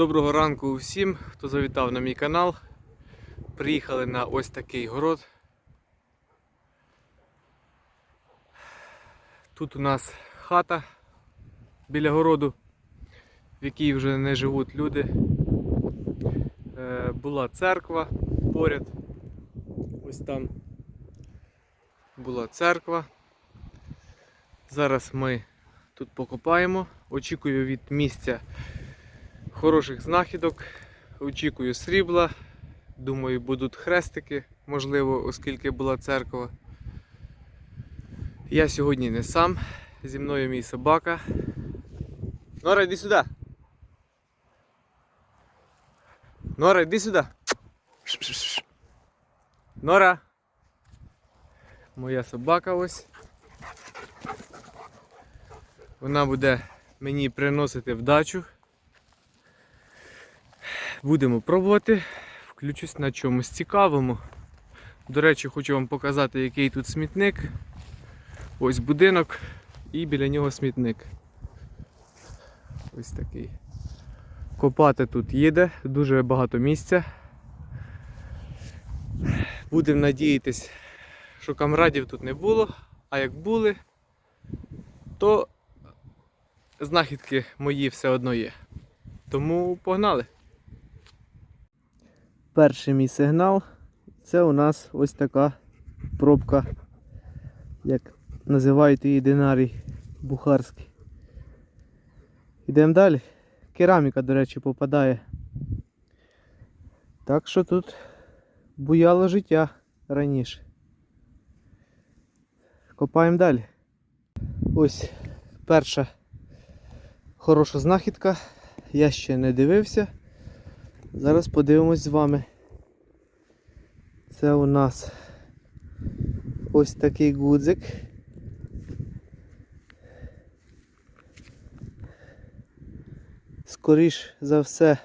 Доброго ранку усім, хто завітав на мій канал. Приїхали на ось такий город. Тут у нас хата біля городу, в якій вже не живуть люди. Е, Була церква поряд. Ось там була церква. Зараз ми тут покопаємо. Очікую від місця хороших знахідок. Очікую срібла. Думаю, будуть хрестики, можливо, оскільки була церква. Я сьогодні не сам. Зі мною мій собака. Нора, йди сюди. Нора, йди сюди. Нора. Моя собака ось. Вона буде мені приносити вдачу. Будемо пробувати. Включусь на чомусь цікавому. До речі, хочу вам показати, який тут смітник. Ось будинок і біля нього смітник. Ось такий. Копати тут їде, дуже багато місця. Будемо надіятись, що камрадів тут не було, а як були, то знахідки мої все одно є. Тому погнали! Перший мій сигнал це у нас ось така пробка, як називають її динарій бухарський. Йдемо далі. Кераміка, до речі, попадає. Так що тут буяло життя раніше. Копаємо далі. Ось перша хороша знахідка. Я ще не дивився. Зараз подивимось з вами. Це у нас ось такий гудзик. Скоріш за все,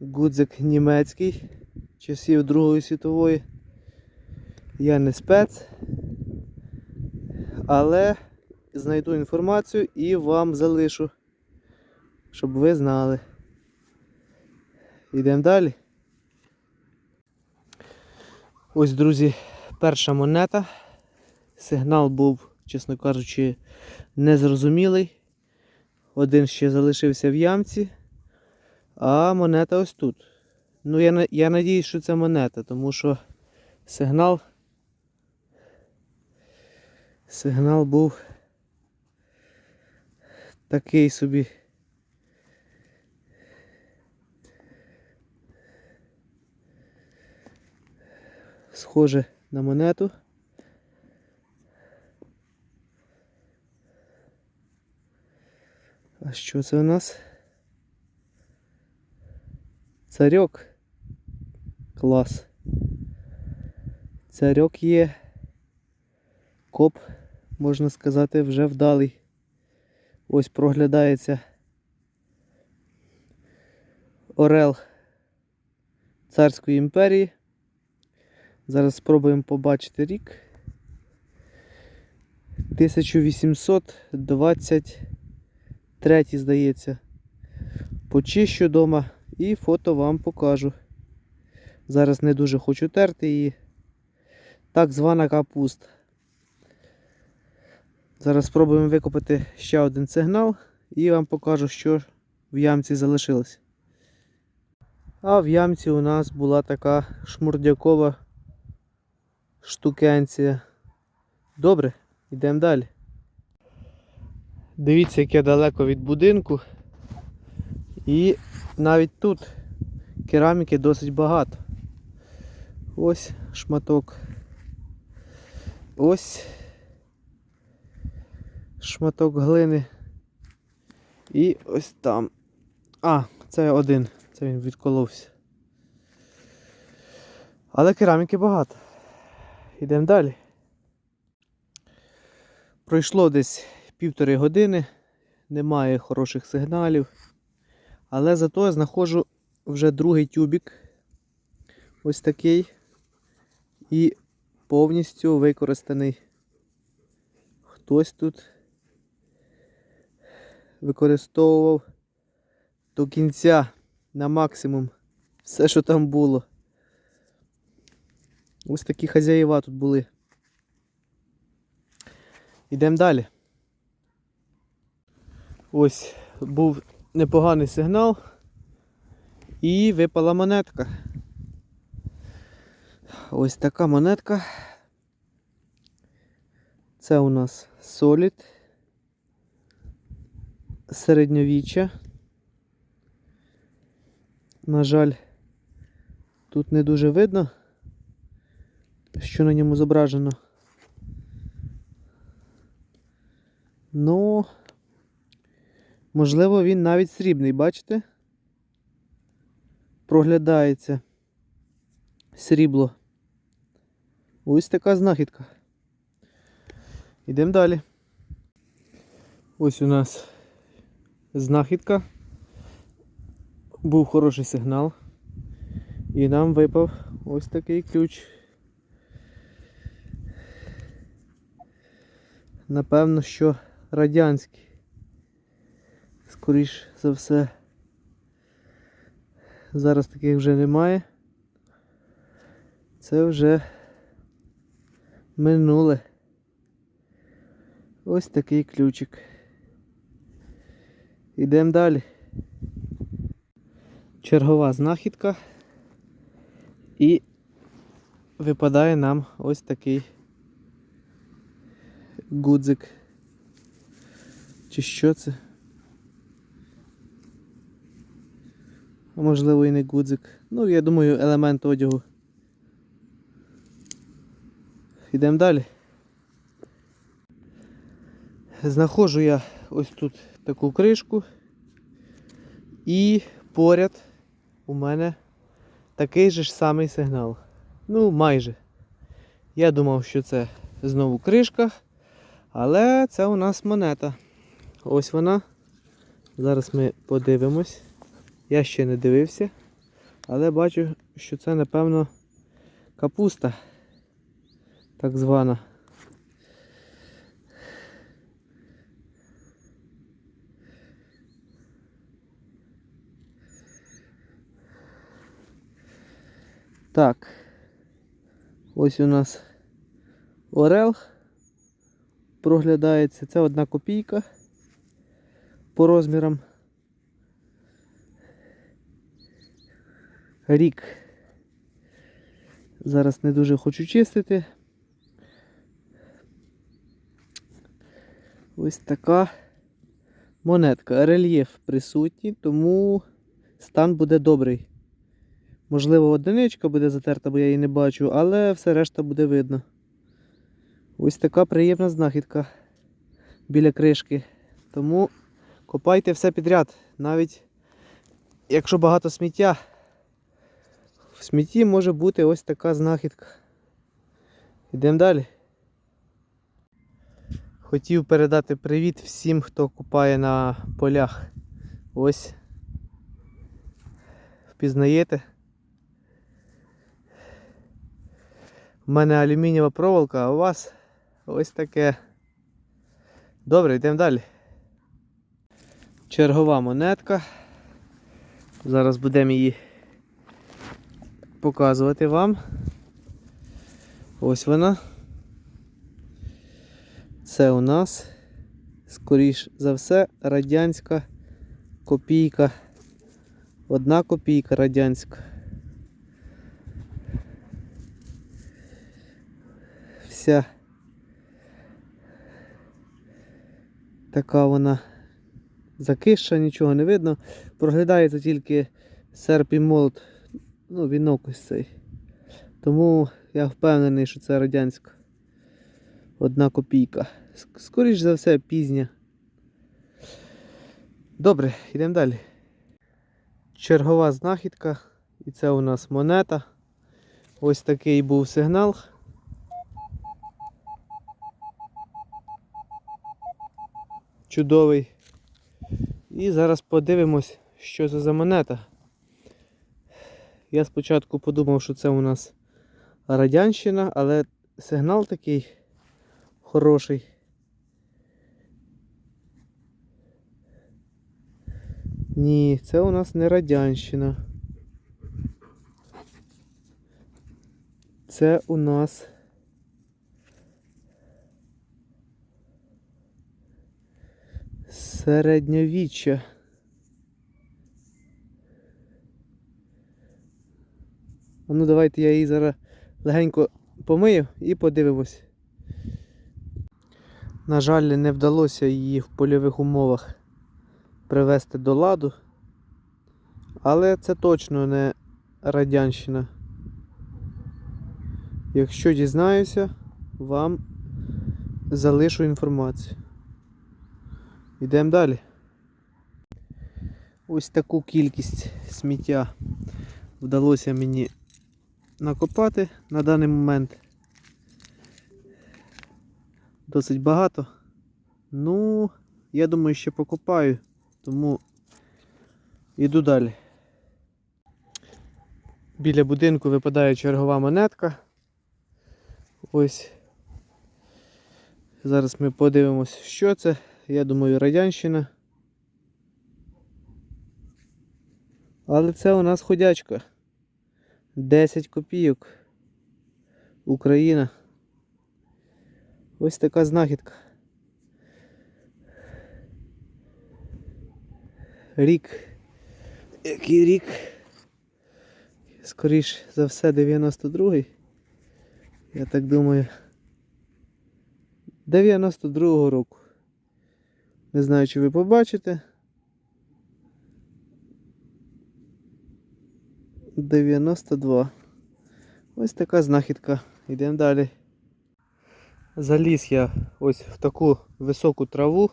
гудзик німецький часів Другої світової. Я не спец, але знайду інформацію і вам залишу, щоб ви знали. Йдемо далі. Ось, друзі, перша монета. Сигнал був, чесно кажучи, незрозумілий. Один ще залишився в ямці, а монета ось тут. Ну, я, я надіюсь, що це монета, тому що сигнал. Сигнал був такий собі. Схоже на монету. А що це у нас? Царьок. Клас. Царьок є. Коп, можна сказати, вже вдалий. Ось проглядається Орел Царської імперії. Зараз спробуємо побачити рік. 1823, здається. Почищу вдома і фото вам покажу. Зараз не дуже хочу терти її. Так звана капуста. Зараз спробуємо викопати ще один сигнал і вам покажу, що в ямці залишилось. А в ямці у нас була така шмурдякова штукенція. Добре, йдемо далі. Дивіться, як я далеко від будинку. І навіть тут кераміки досить багато. Ось шматок. Ось шматок глини. І ось там. А, це один. Це він відколовся. Але кераміки багато. Йдемо далі. Пройшло десь півтори години, немає хороших сигналів. Але зато я знаходжу вже другий тюбік. Ось такий. І повністю використаний. Хтось тут використовував до кінця на максимум все, що там було. Ось такі хазяїва тут були. Йдемо далі. Ось був непоганий сигнал. І випала монетка. Ось така монетка. Це у нас Solid. Середньовіччя. На жаль, тут не дуже видно, що на ньому зображено. Ну, можливо, він навіть срібний, бачите? Проглядається срібло. Ось така знахідка. Йдемо далі. Ось у нас знахідка. Був хороший сигнал. І нам випав ось такий ключ. Напевно, що радянський. Скоріш за все. Зараз таких вже немає. Це вже минуле. Ось такий ключик. Йдемо далі. Чергова знахідка. І випадає нам ось такий гудзик. Чи що це? А можливо і не гудзик. Ну, я думаю, елемент одягу. Йдемо далі. Знаходжу я ось тут таку кришку. І поряд у мене такий же ж самий сигнал. Ну, майже. Я думав, що це знову кришка, але це у нас монета. Ось вона. Зараз ми подивимось. Я ще не дивився, але бачу, що це, напевно, капуста так звана. Так. Ось у нас орел проглядається. Це одна копійка по розмірам. Рік. Зараз не дуже хочу чистити. Ось така монетка. Рельєф присутній, тому стан буде добрий. Можливо, одиничка буде затерта, бо я її не бачу, але все решта буде видно. Ось така приємна знахідка біля кришки. Тому копайте все підряд. Навіть якщо багато сміття, в смітті може бути ось така знахідка. Йдемо далі. Хотів передати привіт всім, хто купає на полях. Ось. Впізнаєте? У мене алюмінієва проволока, а у вас ось таке. Добре, йдемо далі. Чергова монетка. Зараз будемо її показувати вам. Ось вона. Це у нас, скоріш за все, радянська копійка. Одна копійка радянська. Вся така вона закиша, нічого не видно. Проглядається тільки серп і молот, ну, вінок ось цей. Тому я впевнений, що це радянська. Одна копійка. Ск- Скоріш за все, пізня. Добре, йдемо далі. Чергова знахідка. І це у нас монета. Ось такий був сигнал. Чудовий. І зараз подивимось, що це за монета. Я спочатку подумав, що це у нас радянщина, але сигнал такий хороший. Ні, це у нас не Радянщина. Це у нас. Середньовіччя. А ну давайте я її зараз легенько помию і подивимось. На жаль, не вдалося її в польових умовах привести до ладу. Але це точно не радянщина. Якщо дізнаюся, вам залишу інформацію. Йдемо далі. Ось таку кількість сміття вдалося мені накопати на даний момент. Досить багато. Ну, я думаю, ще покопаю, тому йду далі. Біля будинку випадає чергова монетка. Ось. Зараз ми подивимось, що це. Я думаю, радянщина. Але це у нас ходячка. 10 копійок. Україна. Ось така знахідка. Рік. Який рік? Скоріш за все 92-й. Я так думаю. 92-го року. Не знаю, чи ви побачите. 92. Ось така знахідка. Йдемо далі. Заліз я ось в таку високу траву.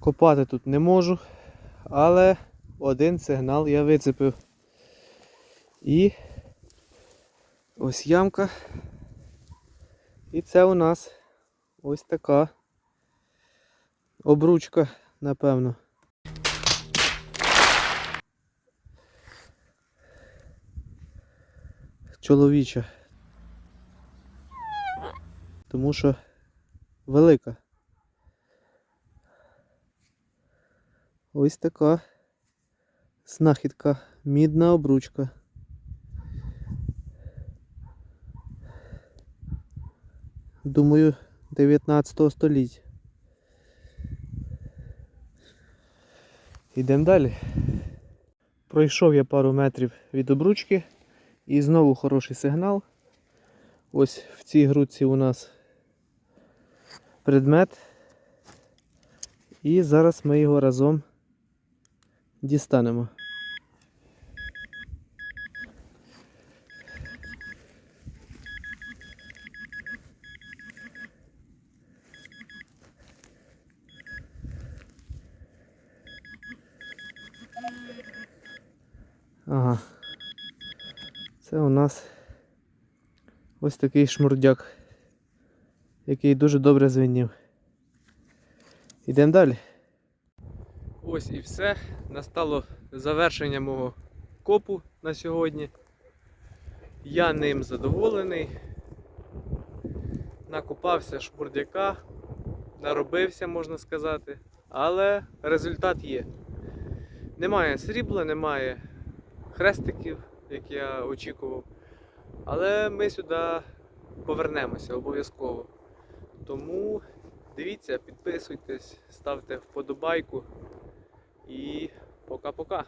Копати тут не можу, але один сигнал я вицепив. І ось ямка. І це у нас ось така обручка, напевно. Чоловіча. Тому що велика. Ось така знахідка, мідна обручка. Думаю, 19 століття. Йдемо далі. Пройшов я пару метрів від обручки і знову хороший сигнал. Ось в цій грудці у нас предмет. І зараз ми його разом дістанемо. Це у нас ось такий шмурдяк, який дуже добре звенів. Йдемо далі. Ось і все. Настало завершення мого копу на сьогодні. Я ним задоволений. Накопався шмурдяка, наробився, можна сказати, але результат є. Немає срібла, немає хрестиків, як я очікував. Але ми сюди повернемося обов'язково. Тому дивіться, підписуйтесь, ставте вподобайку і пока-пока.